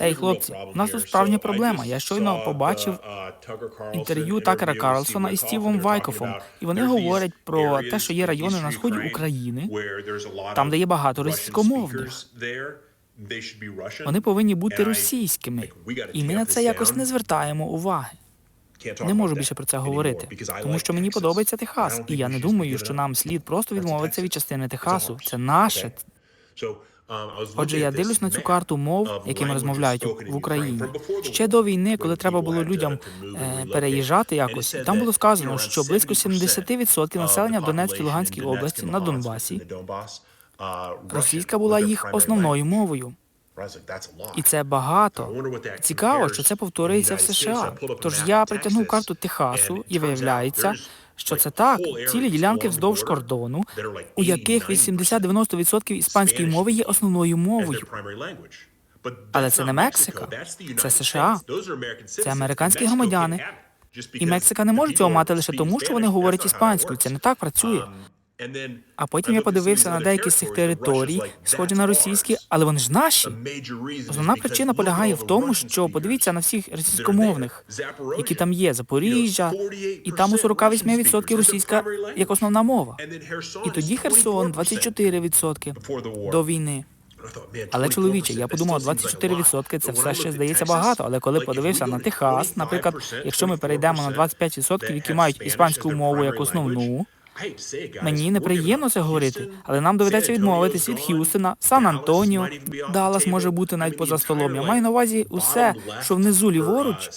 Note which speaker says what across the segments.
Speaker 1: Ей, хлопці, у нас тут справжня проблема. Я щойно побачив інтерв'ю Такера Карлсона із Стівом Вайкофом, і вони говорять про те, що є райони на сході України, там, де є багато російськомовних. Вони повинні бути російськими, і ми на це якось не звертаємо уваги. Не можу більше про це говорити, тому що мені подобається Техас, і я не думаю, що нам слід просто відмовитися від частини Техасу. Це наше. Отже, я дивлюсь на цю карту мов, якими розмовляють в Україні. Ще до війни, коли треба було людям е, переїжджати якось, там було сказано, що близько 70% населення в Донецькій Луганській області на Донбасі. Російська була їх основною мовою. І це багато. Цікаво, що це повторюється в США. Тож я притягнув карту Техасу, і виявляється, що це так. Цілі ділянки вздовж кордону, у яких 80-90% іспанської мови є основною мовою.
Speaker 2: Але це не Мексика, це США.
Speaker 1: Це американські громадяни. І Мексика не може цього мати лише тому, що вони говорять іспанською. Це не так працює. А потім я подивився на деякі з цих територій, схожі на російські, але вони ж наші. Основна причина полягає в тому, що подивіться на всіх російськомовних, які там є, Запоріжжя, і там у 48% російська як основна мова. І тоді Херсон 24% до війни. Але чоловіче, я подумав, 24% це все ще здається багато. Але коли подивився на Техас, наприклад, якщо ми перейдемо на 25%, які мають іспанську мову як основну, мені неприємно це говорити, але нам доведеться відмовитись від Х'юстона, Сан-Антоніо, Даллас може бути навіть поза столом. Я маю на увазі усе, що внизу ліворуч,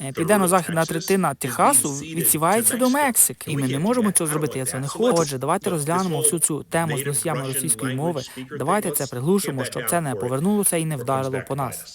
Speaker 1: е, південно-західна третина Техасу відсівається до Мексики. І ми не можемо цього зробити. Я це не хочу. Давайте розглянемо всю цю тему з носіями російської мови. Давайте це приглушимо, щоб це не повернулося і не вдарило по нас.